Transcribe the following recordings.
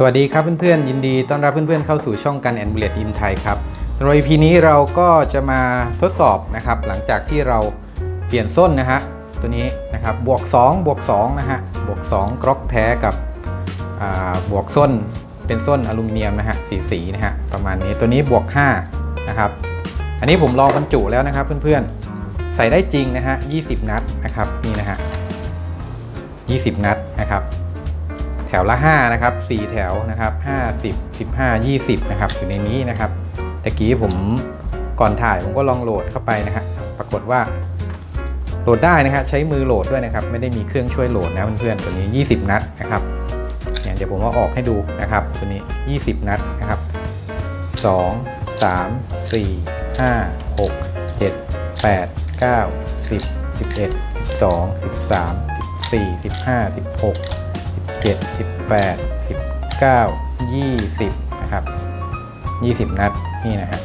สวัสดีครับเพื่อนๆยินดีต้อนรับเพื่อนๆเข้าสู่ช่องกันแอนเลดอินไทยครับสำหรับ EP นี้เราก็จะมาทดสอบนะครับหลังจากที่เราเปลี่ยนส้นนะฮะตัวนี้นะครับบวก2บวก2นะฮะบวก2กรอกแท้กับบวกส้นเป็นส้นอลูมิเนียมนะฮะสีสีนะฮะประมาณนี้ตัวนี้บวก5นะครับอันนี้ผมลองบรรจุแล้วนะครับเพื่อนๆใส่ได้จริงนะฮะ20 นัดนะครับนี่นะฮะ20 นัดนะครับ แถวละ5นะครับ4แถวนะครับ50 15 20นะครับอยู่ในนี้นะครับตะกี้ผมก่อนถ่ายผมก็ลองโหลดเข้าไปนะฮะปรากฏว่าโหลดได้นะฮะใช้มือโหลดด้วยนะครับ ไม่ได้มีเครื่องช่วยโหลดนะเพื่อนๆตัวนี้ 20 นัดนะครับเนี่ยเดี๋ยวผมเอาออกให้ดูนะครับ ตัวนี้ 20 นัดนะครับ 2 3 4 5 6 7 8 9 10 11 12 13 14 15 16 17 18 19 20 นะครับ 20 นัด นี่นะฮะ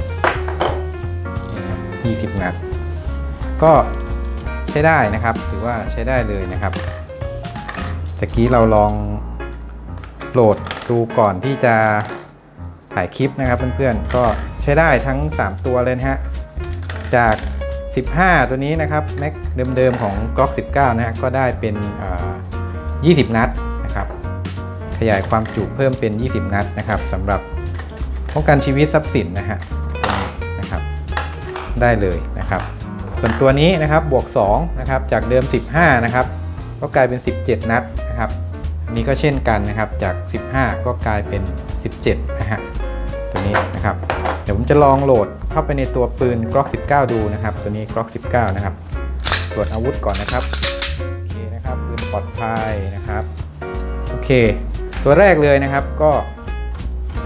นี่นะ20 นัด ก็ใช้ได้นะครับ ถือว่าใช้ได้เลยนะครับตะกี้เราลองโหลดดูก่อนที่จะถ่ายคลิปนะครับเพื่อนๆ ก็ใช้ได้ทั้ง 3 ตัวเลยนะฮะ จาก 15 ตัวนี้นะครับแม็กเดิมๆของ Glock 19 นะฮะก็ได้เป็นอ่า20 นัด ยายความจุเพิ่มเป็น 20 นัดนะครับสำหรับป้องกันชีวิตทรัพย์สินนะฮะตัวนี้นะครับได้เลยนะครับ ส่วนตัวนี้นะครับบวก2นะครับจากเดิม 15 นะครับ ก็กลายเป็น 17 นัดนะครับอันนี้ก็เช่นกันนะครับจาก 15 ก็กลายเป็น 17 นะฮะตัวนี้นะครับ เดี๋ยวผมจะลองโหลดเข้าไปในตัวปืน Glock 19 ดูนะครับ ตัวนี้ Glock 19 นะครับตรวจอาวุธก่อนนะครับ โอเคนะครับปืนปลอดภัยนะครับ โอเค ตัวแรกเลยนะครับก็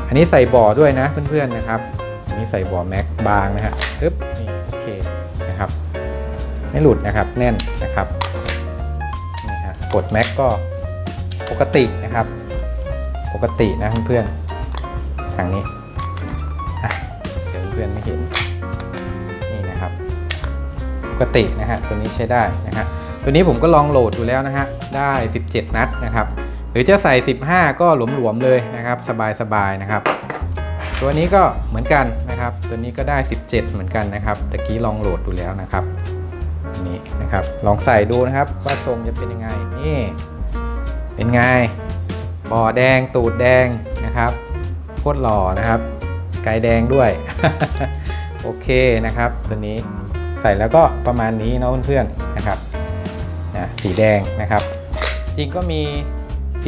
อันนี้ใส่บ่อด้วยนะเพื่อนๆนะครับ อันนี้ใส่บ่อแม็กบางนะฮะปึ๊บนี่โอเคนะครับ ไม่หลุดนะครับแน่นนะครับนี่ฮะกดแม็กก็ปกตินะครับ ปกตินะเพื่อนๆทางนี้เดี๋ยวเพื่อนไม่เห็นนี่นะครับ ปกตินะฮะตัวนี้ใช้ได้นะฮะตัวนี้ผมก็ลองโหลดดูแล้วนะฮะได้ 17 นัดนะครับ หรือจะใส่ 15 ก็หลวมๆเลยนะครับ สบายๆนะครับ ตัวนี้ก็เหมือนกันนะครับ ตัวนี้ก็ได้ 17 เหมือนกันนะครับตะกี้ลองโหลดดูแล้วนะครับนี่นะครับ ลองใส่ดูนะครับว่าทรงจะเป็นยังไงนี่เป็นไงบ่อแดงตูดแดงนะครับโคตรหล่อนะครับไกลแดงด้วยโอเคนะครับ ตัวนี้ใส่แล้วก็ประมาณนี้เนาะเพื่อนๆนะครับนะสีแดงนะครับ จริงก็มี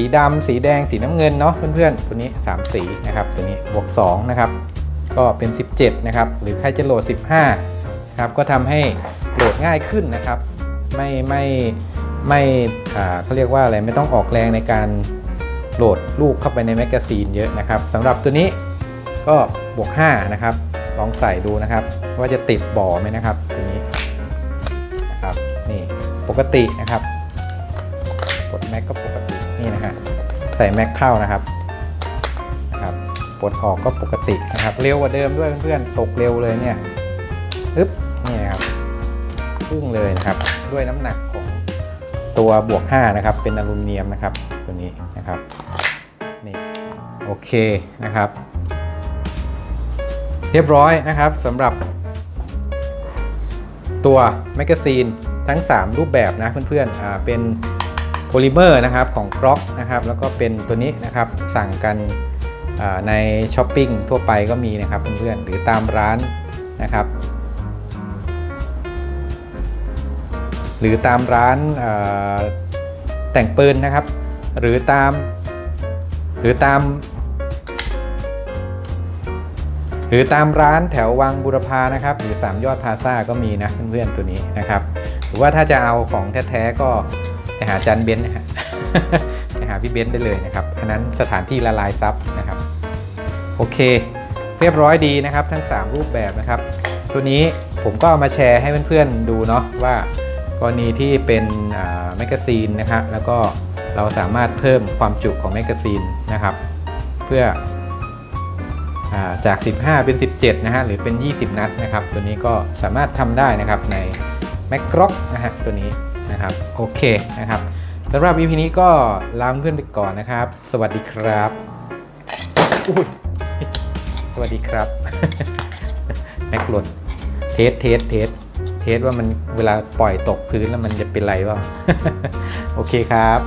สีดำสีแดงสีน้ำเงินเนาะเพื่อนๆ ตัวนี้ 3 สีนะครับ ตัวนี้บวก2นะครับ ก็เป็น 17 นะครับ หรือใครจะโหลด 15นะครับ ก็ทำให้โหลดง่ายขึ้นนะครับ ไม่ไม่ไม่เขาเรียกว่าอะไรไม่ต้องออกแรงในการโหลดลูกเข้าไปในแมกกาซีนเยอะนะครับสำหรับตัวนี้ก็บวก 5 นะครับ ลองใส่ดูนะครับ ว่าจะติดบ่อไหมนะครับ ตัวนี้นะครับนี่ปกตินะครับกดแม็กก็ปกติ นี่นะฮะใส่แม็กเข้านะครับนะครับปลดออกก็ปกตินะครับเร็วกว่าเดิมด้วยเพื่อนๆตกเร็วเลยเนี่ยอึ๊บนี่นะครับพุ่งเลยนะครับ ด้วยน้ำหนักของตัวบวก 5 นะครับ เป็นอลูมิเนียมนะครับตัวนี้นะครับนี่โอเคนะครับ เรียบร้อยนะครับสำหรับ ตัวแมกกาซีนทั้ง 3 รูปแบบนะเพื่อนๆอ่าเป็น โพลิเมอร์นะครับของกรอกนะครับแล้วก็เป็นตัวนี้นะครับสั่งกันในช้อปปิ้งทั่วไปก็มีนะครับเพื่อนๆหรือตามร้านนะครับ หรือตามร้านแต่งปืนนะครับ หรือตาม หรือตาม หรือตามร้านแถววังบุรพานะครับ หรือ3ยอดพาซ่าก็มีนะเพื่อนๆตัวนี้นะครับ หรือว่าถ้าจะเอาของแท้ๆก็ ไปหาจันเบนนะฮะไปหาพี่เบนได้เลยนะครับอันนั้นสถานที่ละลายซับนะครับโอเค เรียบร้อยดีนะครับ ทั้ง 3 รูปแบบนะครับ ตัวนี้ผมก็เอามาแชร์ให้เพื่อนๆดูเนาะว่ากรณีที่เป็นแมกกาซีนนะฮะแล้วก็เราสามารถเพิ่มความจุของแมกกาซีนนะครับ เพื่อจาก 15 เป็น 17 นะฮะ หรือเป็น 20 นัดนะครับ ตัวนี้ก็สามารถทำได้นะครับใน m a c r o นะฮะ ตัวนี้ นะครับโอเคนะครับสำหรับ EP นี้ก็ลาเพื่อนไปก่อนนะครับ สวัสดีครับอุ้ยสวัสดีครับแม็กหล่นเทสเทสเทสเทสว่ามันเวลาปล่อยตกพื้นแล้วมันจะเป็นไรเปล่าโอเคครับ